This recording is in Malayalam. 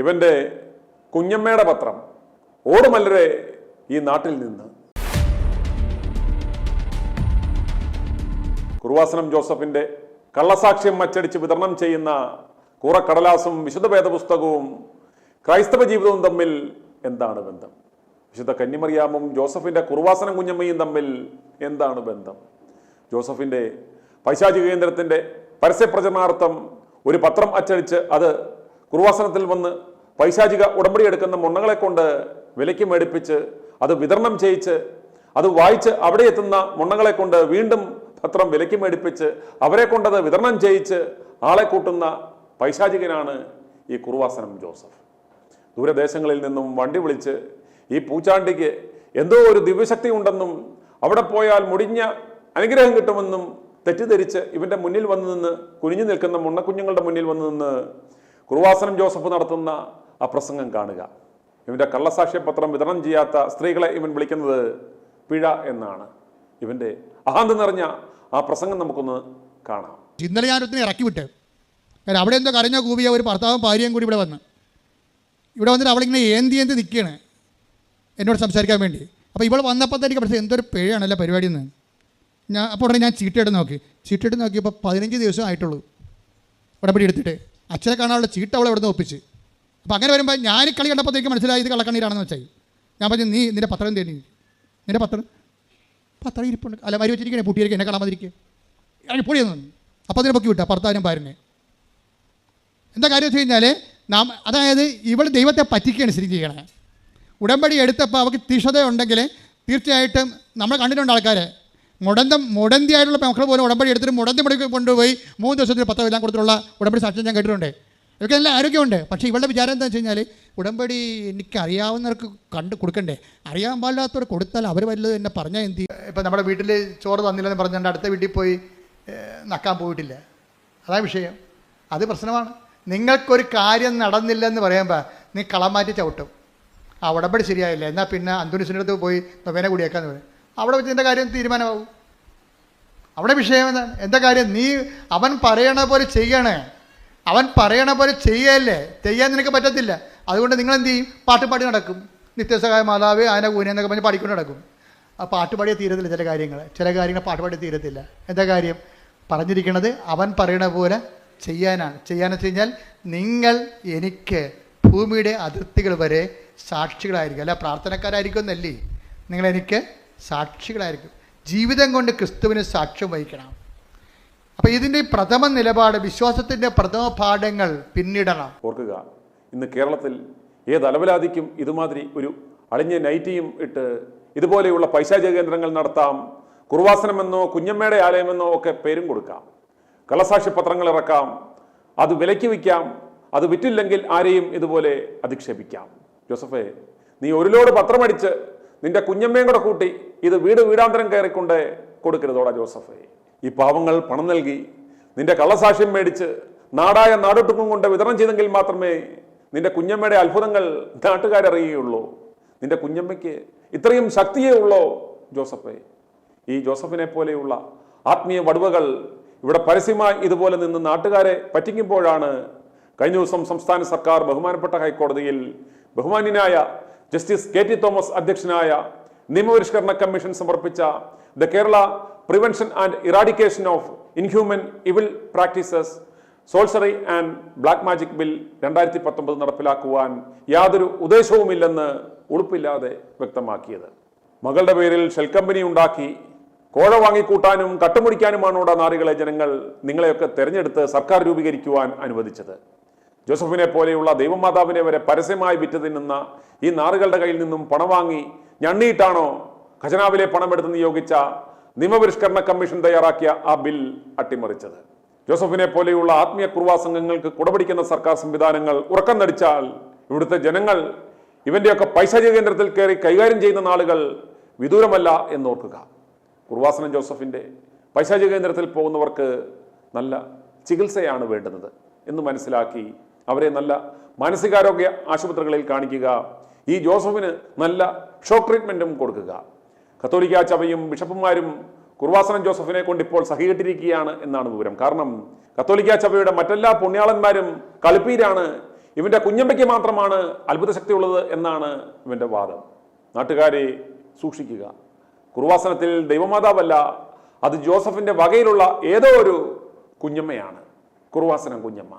ഇവന്റെ കുഞ്ഞമ്മയുടെ പത്രം ഓടുമല്ലരെ ഈ നാട്ടിൽ നിന്ന്. കുറുവാസനം ജോസഫിന്റെ കള്ളസാക്ഷ്യം അച്ചടിച്ച് വിതരണം ചെയ്യുന്ന കൂറക്കടലാസും വിശുദ്ധ വേദപുസ്തകവും ക്രൈസ്തവ ജീവിതവും തമ്മിൽ എന്താണ് ബന്ധം? വിശുദ്ധ കന്നിമറിയാമും ജോസഫിന്റെ കുറുവാസനം കുഞ്ഞമ്മയും തമ്മിൽ എന്താണ് ബന്ധം? ജോസഫിന്റെ പൈശാചിക കേന്ദ്രത്തിന്റെ പരസ്യപ്രചരണാർത്ഥം ഒരു പത്രം അച്ചടിച്ച് അത് കുറുവാസനത്തിൽ വന്ന് പൈശാചിക ഉടമ്പടി എടുക്കുന്ന മുണ്ണകളെ കൊണ്ട് വിലയ്ക്ക് മേടിപ്പിച്ച് അത് വിതരണം ചെയ്യിച്ച് അത് വായിച്ച് അവിടെ എത്തുന്ന മുണ്ണകളെ കൊണ്ട് വീണ്ടും പത്രം വിലയ്ക്ക് മേടിപ്പിച്ച് അവരെ കൊണ്ടത് വിതരണം ചെയ്യിച്ച് ആളെ കൂട്ടുന്ന പൈശാചികനാണ് ഈ കുറുവാസനം ജോസഫ്. ദൂരദേശങ്ങളിൽ നിന്നും വണ്ടി വിളിച്ച് ഈ പൂച്ചാണ്ടിക്ക് എന്തോ ഒരു ദിവ്യശക്തി ഉണ്ടെന്നും അവിടെ പോയാൽ മുടിഞ്ഞ അനുഗ്രഹം കിട്ടുമെന്നും തെറ്റിദ്ധരിച്ച് ഇവന്റെ മുന്നിൽ വന്നു നിന്ന് കുനിഞ്ഞു നിൽക്കുന്ന മുണ്ണക്കുഞ്ഞുങ്ങളുടെ മുന്നിൽ വന്നു നിന്ന് കുറുവാസനം ജോസഫ് നടത്തുന്ന ആ പ്രസംഗം കാണുക. ഇവന്റെ കള്ളസാക്ഷ്യപത്രം വിതരണം ചെയ്യാത്ത സ്ത്രീകളെ ഇവൻ വിളിക്കുന്നത് പിഴ എന്നാണ്. ഇവന്റെ അഹാന്ത നിറഞ്ഞ ആ പ്രസംഗം നമുക്കൊന്ന് കാണാം. ഇന്നലെ ഞാൻ ഒത്തിരി ഇറക്കി വിട്ട് കാരണം അവിടെ എന്തോ കരഞ്ഞ കൂവിയ ഒരു ഭർത്താവും ഭാര്യയും കൂടി ഇവിടെ വന്ന്. ഇവിടെ വന്നിട്ട് അവളിങ്ങനെ ഏന്തി ഏന്തി നിൽക്കുകയാണ് എന്നോട് സംസാരിക്കാൻ വേണ്ടി. അപ്പോൾ ഇവൾ വന്നപ്പോൾ തന്നെ എനിക്ക് പക്ഷേ എന്തൊരു പിഴയാണല്ലോ പരിപാടി എന്ന് ഞാൻ അപ്പോൾ ഉടനെ ഞാൻ ചീട്ടെടുത്ത് നോക്കി. ചീട്ടെടുത്ത് നോക്കിയപ്പോൾ പതിനഞ്ച് ദിവസം ആയിട്ടുള്ളൂ. ഉടമ്പടി എടുത്തിട്ട്. അച്ഛനെ കാണാനുള്ള ചീട്ട് അവളെ ഇവിടെ നിന്ന് ഒപ്പിച്ച്? അപ്പോൾ അങ്ങനെ വരുമ്പോൾ ഞാൻ കളി കണ്ടപ്പോഴത്തേക്ക് മനസ്സിലായി ഇത് കള്ളക്കണ്ണീരാണെന്ന് വെച്ചാൽ ഞാൻ പറഞ്ഞു നീ നിന്റെ പത്രം തേടി നിന്റെ പത്രം? പത്രം ഇരിപ്പുണ്ട്. അല്ല വരി വെച്ചിരിക്കണേ പൂട്ടിയിരിക്കുക എന്നെ കളാൻ മതിരിക്കുക ഇറങ്ങി പൊടിയെന്ന് അപ്പോൾ അതിനെ പൊക്കി വിട്ടാ ഭർത്താവിനും ഭാര്യനെ. എന്താ കാര്യം വെച്ച് കഴിഞ്ഞാൽ നാം അതായത് ഇവൾ ദൈവത്തെ പറ്റിക്കുകയാണ് ശരിക്കും ചെയ്യണേ. ഉടമ്പടി എടുത്തപ്പോൾ അവർക്ക് തീക്ഷതയുണ്ടെങ്കിൽ തീർച്ചയായിട്ടും നമ്മൾ കണ്ടിട്ടുണ്ട് ആൾക്കാരെ. മുടന്തം മുടന്തിയായിട്ടുള്ള മക്കൾ പോലും ഉടമ്പടി എടുത്തിട്ട് മുടന്തി മുടക്കി കൊണ്ടുപോയി മൂന്ന് ദിവസത്തിൽ പത്തോ എല്ലാം കൊടുത്തിട്ടുള്ള ഉടമ്പടി സാക്ഷ്യം ഞാൻ കേട്ടിട്ടുണ്ട്. ഇവർക്ക് നല്ല ആരോഗ്യമുണ്ട്. പക്ഷേ ഇവളുടെ വിചാരം എന്താ വെച്ച് കഴിഞ്ഞാൽ ഉടമ്പടി എനിക്ക് അറിയാവുന്നവർക്ക് കണ്ട് കൊടുക്കണ്ടേ? അറിയാൻ പാടില്ലാത്തവർ കൊടുത്താൽ അവർ വല്ലതും എന്നെ പറഞ്ഞാൽ എന്ത് ഇപ്പം നമ്മുടെ വീട്ടിൽ ചോറ് തന്നില്ലെന്ന് പറഞ്ഞുകൊണ്ട് അടുത്ത വീട്ടിൽ പോയി നക്കാൻ പോയിട്ടില്ല. അതാ വിഷയം. അത് പ്രശ്നമാണ്. നിങ്ങൾക്കൊരു കാര്യം നടന്നില്ലെന്ന് പറയുമ്പോൾ നീ കളം മാറ്റി ചവിട്ടും. ആ ഉടമ്പടി ശരിയായില്ല. എന്നാൽ പിന്നെ അന്തോണിസിന്റെ അടുത്ത് പോയി നൊവേന കൂടിയേക്കാന്ന് പറയും. അവിടെ വെച്ച് എന്റെ കാര്യം? തീരുമാനമാവും. അവിടെ വിഷയം എന്താണ്? എന്താ കാര്യം? നീ അവൻ പറയണ പോലെ ചെയ്യണേ. അവൻ പറയണ പോലെ ചെയ്യല്ലേ? ചെയ്യാൻ നിനക്ക് പറ്റത്തില്ല. അതുകൊണ്ട് നിങ്ങൾ എന്ത് ചെയ്യും? പാട്ട് പാടി നടക്കും. നിത്യസഹായ മാതാവ് ആന കൂന എന്നൊക്കെ പറഞ്ഞ് പാടിക്കൊണ്ട് നടക്കും. ആ പാട്ട് പാടിയ തീരത്തില്ല ചില കാര്യങ്ങൾ ചില കാര്യങ്ങൾ പാട്ട് പാടി തീരത്തില്ല. എന്താ കാര്യം? പറഞ്ഞിരിക്കുന്നത് അവൻ പറയണ പോലെ ചെയ്യാനാണ്. ചെയ്യാന്ന് വെച്ച് കഴിഞ്ഞാൽ നിങ്ങൾ എനിക്ക് ഭൂമിയുടെ അതിർത്തികൾ വരെ സാക്ഷികളായിരിക്കും. അല്ല പ്രാർത്ഥനക്കാരായിരിക്കും എന്നല്ലേ? നിങ്ങൾ എനിക്ക് സാക്ഷികളായിരിക്കും. ജീവിതം കൊണ്ട് ക്രിസ്തുവിന് സാക്ഷ്യം വഹിക്കണം. അപ്പോൾ ഇതിന്റെ പ്രഥമ നിലപാട് വിശ്വാസത്തിന്റെ പ്രഥമ പാഠങ്ങൾ പിന്നിടണം. ഓർക്കുക ഇന്ന് കേരളത്തിൽ ഏത് അലവലാതിക്കും ഇതുമാതിരി ഒരു അളിഞ്ഞ നൈറ്റിയും ഇട്ട് ഇതുപോലെയുള്ള പൈശാചിക കേന്ദ്രങ്ങൾ നടത്താം കുർവാസനമെന്നോ കുഞ്ഞമ്മയുടെ ആലയമെന്നോ ഒക്കെ പേരും കൊടുക്കാം കള്ളസാക്ഷി പത്രങ്ങൾ ഇറക്കാം അത് വിലയ്ക്ക് വയ്ക്കാം അത് വിറ്റില്ലെങ്കിൽ ആരെയും ഇതുപോലെ അധിക്ഷേപിക്കാം. ജോസഫേ നീ ഒരു ലോഡ് പത്രമടിച്ച് നിന്റെ കുഞ്ഞമ്മയും കൂടെ കൂട്ടി ഇത് വീട് വീടാന്തരം കയറിക്കൊണ്ട് കൊടുക്കരുതോടാ ജോസഫേ. ഈ പാവങ്ങൾ പണം നൽകി നിന്റെ കള്ളസാക്ഷ്യം മേടിച്ച് നാടായ നാടൊട്ടുക്കും കൊണ്ട് വിതരണം ചെയ്തെങ്കിൽ മാത്രമേ നിന്റെ കുഞ്ഞമ്മയുടെ അത്ഭുതങ്ങൾ നാട്ടുകാരറിയുകയുള്ളൂ. നിന്റെ കുഞ്ഞമ്മയ്ക്ക് ഇത്രയും ശക്തിയേ ഉള്ളോ ജോസഫേ? ഈ ജോസഫിനെ പോലെയുള്ള ആത്മീയ വടുവകൾ ഇവിടെ പരസ്യമായി ഇതുപോലെ നിന്ന് നാട്ടുകാരെ പറ്റിക്കുമ്പോഴാണ് കഴിഞ്ഞ ദിവസം സംസ്ഥാന സർക്കാർ ബഹുമാനപ്പെട്ട ഹൈക്കോടതിയിൽ ബഹുമാന്യനായ ജസ്റ്റിസ് കെ ടി തോമസ് അധ്യക്ഷനായ നിയമപരിഷ്കരണ കമ്മീഷൻ സമർപ്പിച്ച the Kerala prevention and eradication of inhuman evil practices sorcery and black magic bill രണ്ടായിരത്തി പത്തൊമ്പത് നടപ്പിലാക്കുവാൻ യാതൊരു ഉദ്ദേശവുമില്ലെന്ന് ഉളുപ്പില്ലാതെ വ്യക്തമാക്കിയത്. മകളുടെ പേരിൽ ഷെൽ കമ്പനി ഉണ്ടാക്കി കോഴ വാങ്ങിക്കൂട്ടാനും കട്ടുമുടിക്കാനുമാണോടാ നാറികളെ ജനങ്ങൾ നിങ്ങളെയൊക്കെ തെരഞ്ഞെടുത്ത് സർക്കാർ രൂപീകരിക്കുവാൻ അനുവദിച്ചത്. ജോസഫിനെ പോലെയുള്ള ദൈവമാതാവിനെ വരെ പരസ്യമായി വിറ്റ് തിന്നുന്ന ഈ നാറുകളുടെ കയ്യിൽ നിന്നും പണം വാങ്ങി ഞണ്ണിയിട്ടാണോ ഖജനാവിലെ പണമെടുത്ത് നിയോഗിച്ച നിയമപരിഷ്കരണ കമ്മീഷൻ തയ്യാറാക്കിയ ആ ബിൽ അട്ടിമറിച്ചത്. ജോസഫിനെ പോലെയുള്ള ആത്മീയ കുർവാ സംഘങ്ങൾക്ക് കുടപിടിക്കുന്ന സർക്കാർ സംവിധാനങ്ങൾ ഉറക്കം നടിച്ചാൽ ഇവിടുത്തെ ജനങ്ങൾ ഇവന്റെയൊക്കെ പൈശാചിക കേന്ദ്രത്തിൽ കയറി കൈകാര്യം ചെയ്യുന്ന നാളുകൾ വിദൂരമല്ല എന്നോർക്കുക. കുർവാസനം ജോസഫിന്റെ പൈശാചിക കേന്ദ്രത്തിൽ പോകുന്നവർക്ക് നല്ല ചികിത്സയാണ് വേണ്ടുന്നത് എന്ന് മനസ്സിലാക്കി അവരെ നല്ല മാനസികാരോഗ്യ ആശുപത്രികളിൽ കാണിക്കുക. ഈ ജോസഫിന് നല്ല ഷോക്ക് ട്രീറ്റ്മെന്റും കൊടുക്കുക. കത്തോലിക്ക ചവയും ബിഷപ്പുമാരും കുർവാസനം ജോസഫിനെ കൊണ്ട് ഇപ്പോൾ സഹികെട്ടിരിക്കുകയാണ് എന്നാണ് വിവരം. കാരണം കത്തോലിക്ക ചവയുടെ മറ്റെല്ലാ പുണ്യാളന്മാരും കളിപ്പീരാണ്. ഇവന്റെ കുഞ്ഞമ്മയ്ക്ക് മാത്രമാണ് അത്ഭുത ശക്തി ഉള്ളത് എന്നാണ് ഇവന്റെ വാദം. നാട്ടുകാരെ സൂക്ഷിക്കുക. കുർവാസനത്തിൽ ദൈവമാതാവല്ല അത് ജോസഫിന്റെ വകയിലുള്ള ഏതോ ഒരു കുഞ്ഞമ്മയാണ്. കുർവാസനം കുഞ്ഞമ്മ.